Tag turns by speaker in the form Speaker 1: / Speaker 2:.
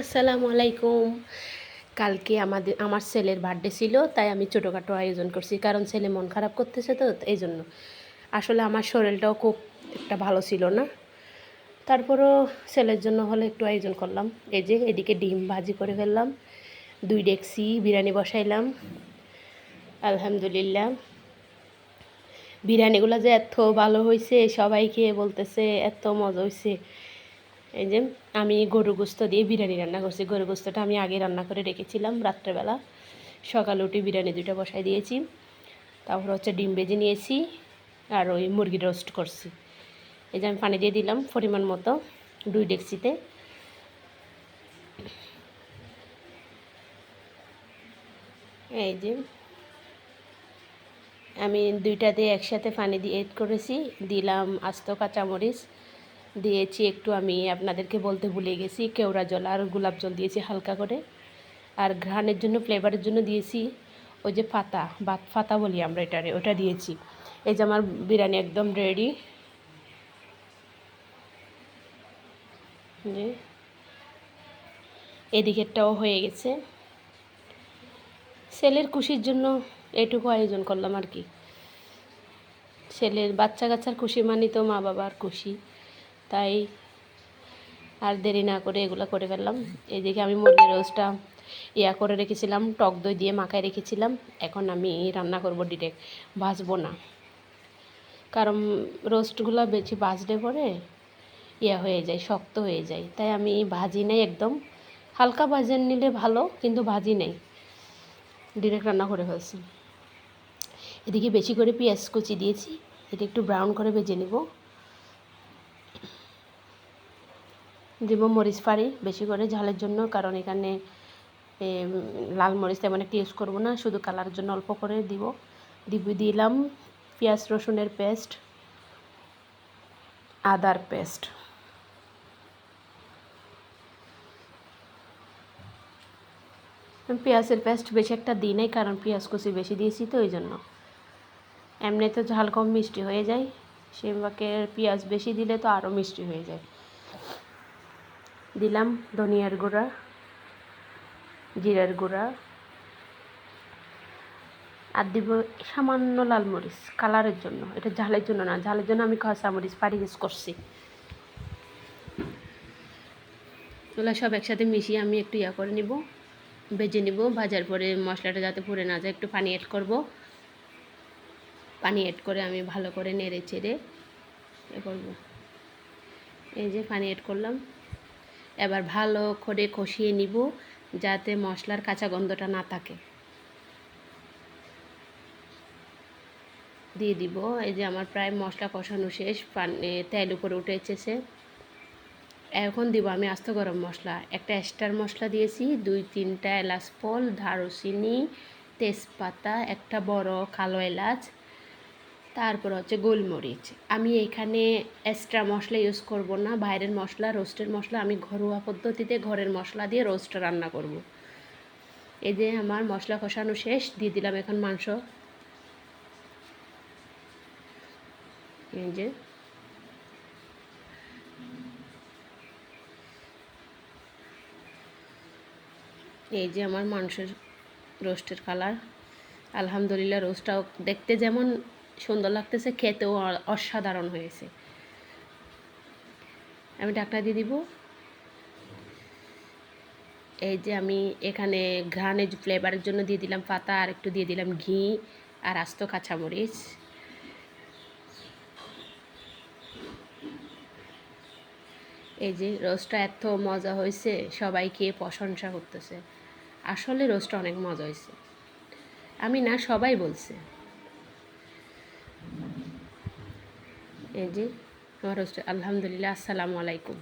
Speaker 1: আসসালামু আলাইকুম। কালকে আমাদের, আমার ছেলের বার্থডে ছিল, তাই আমি ছোটোখাটো আয়োজন করছি, কারণ ছেলে মন খারাপ করতেছে তো এই জন্য আসলে আমার শরীরটাও খুব একটা ভালো ছিল না। তারপরও ছেলের জন্য হলে একটু আয়োজন করলাম। এই যে, এদিকে ডিম ভাজি করে ফেললাম, দুই ডেকসি বিরিয়ানি বসাইলাম, আলহামদুলিল্লাহ। বিরিয়ানিগুলো যে এত ভালো হয়েছে সবাই খেয়ে বলতেছে, এত মজা হয়েছে এই যে আমি গরু গোস্ত দিয়ে বিরিয়ানি রান্না করছি। গরু গোস্তটা আমি আগে রান্না করে রেখেছিলাম রাত্রেবেলা। সকালে উঠে বিরিয়ানি দুটো বসাই দিয়েছি। তারপর হচ্ছে ডিম বেজে নিয়েছি আর ওই মুরগি রোস্ট করছি। এই যে আমি পানি দিয়ে দিলাম পরিমাণ মতো দুই ডেকচিতে। এই যে আমি দুইটা দিয়ে একসাথে পানি দিয়ে এড করেছি। দিলাম আস্ত কাঁচামরিচ দিয়েছি, একটু আমি আপনাদেরকে বলতে ভুলে গেছি, কেওড়া জল আর গোলাপ জল দিয়েছি হালকা করে। আর ঘ্রাণের জন্য ফ্লেভারের জন্য দিয়েছি ওই যে ফাতা বা ফাতা বলি আমরা এটারে, ওটা দিয়েছি। এই যে আমার বিরিয়ানি একদম রেডি এদিকেরটাও হয়ে গেছে। ছেলের খুশির জন্য এটুকু আয়োজন করলাম আর কি। ছেলের বাচ্চা কাচ্চার খুশি মানি তো মা বাবার খুশি। তাই আর দেরি না করে এগুলো করে ফেললাম। এদিকে আমি মুরগির রোস্টটা ইয়া করে রেখেছিলাম, টক দই দিয়ে মাখায় রেখেছিলাম। এখন আমি রান্না করব ডিরেক্ট ভাজবো না। কারণ রোস্টগুলো বেশি ভাজলে পরে ইয়া হয়ে যায়, শক্ত হয়ে যায়। তাই আমি ভাজি নেই একদম। হালকা ভাজেন নিলে ভালো, কিন্তু ভাজি নেই। ডিরেক্ট রান্না করে ফেলছি। এদিকে বেশি করে পেঁয়াজ কুচি দিয়েছি। এটা একটু ব্রাউন করে ভেজে নেব। দিব মরিচ ফাড়ি বেশি করে ঝালের জন্য, কারণ এখানে লাল মরিচ তেমন একটা ইউজ করব না, শুধু কালারের জন্য অল্প করে দিব। দিব, দিলাম পেঁয়াজ, রসুনের পেস্ট, আদার পেস্ট। পেঁয়াজের পেস্ট বেশি একটা দিই নাই, কারণ পেঁয়াজ কুচি বেশি দিয়েছি তো, ওই জন্য। এমনিতে ঝাল কম মিষ্টি হয়ে যায় সেবাকে পেঁয়াজ বেশি দিলে তো আরও মিষ্টি হয়ে যায়। দিলাম ধনিয়ার গুঁড়া, জিরার গুঁড়া, আর দিব সামান্য লাল মরিচ, কালারের জন্য। এটা ঝালের জন্য না, ঝালের জন্য আমি কাঁচা মরিচ পাড়ি ইউজ করছি। ওগুলো সব একসাথে মিশিয়ে আমি একটু ইয়া করে নিব, ভেজে নিব। ভাজার পরে মশলাটা যাতে পুড়ে না যায়, একটু পানি অ্যাড করব। পানি অ্যাড করে আমি ভালো করে নেড়ে চেড়ে এ করব। এই যে পানি অ্যাড করলাম। এবার ভালো করে কষিয়ে নিব যাতে মশলার কাঁচা গন্ধটা না থাকে। দিয়ে দিব। এই যে আমার প্রায় মশলা কষানো শেষ তেল উপরে উঠে এসেছে। এখন দিব আমি আস্ত গরম মশলা। একটা স্টার মশলা দিয়েছি, দুই তিনটা এলাচ ফল দারুচিনি তেজপাতা, একটা বড় কালো এলাচ তারপর হচ্ছে গোলমরিচ। আমি এখানে এক্সট্রা মশলা ইউজ করব না, বাইরের মশলা রোস্টের মশলা, আমি ঘরোয়া পদ্ধতিতে ঘরের মশলা দিয়ে রোস্ট রান্না করব। এই যে আমার মশলা কষানো শেষ, দিয়ে দিলাম এখন মাংস। এই যে। এই যে আমার মাংসের রোস্টের কালার আলহামদুলিল্লাহ রোস্টটাও দেখতে যেমন সুন্দর লাগতেছে, খেতেও অসাধারণ হয়েছে। আমি ডাকটা দিয়ে দিব। এই যে আমি এখানে ঘ্রাণের ফ্লেভারের জন্য দিয়ে দিলাম পাতা, আর একটু দিয়ে দিলাম ঘি আর আস্ত কাঁচামরিচ। এই যে রোস্টটা এত মজা হয়েছে, সবাই খেয়ে প্রশংসা করতেছে। আসলে রোস্টটা অনেক মজা হয়েছে। আমি না, সবাই বলছে। এই যে আমার হচ্ছে আলহামদুলিল্লাহ আসসালামু আলাইকুম।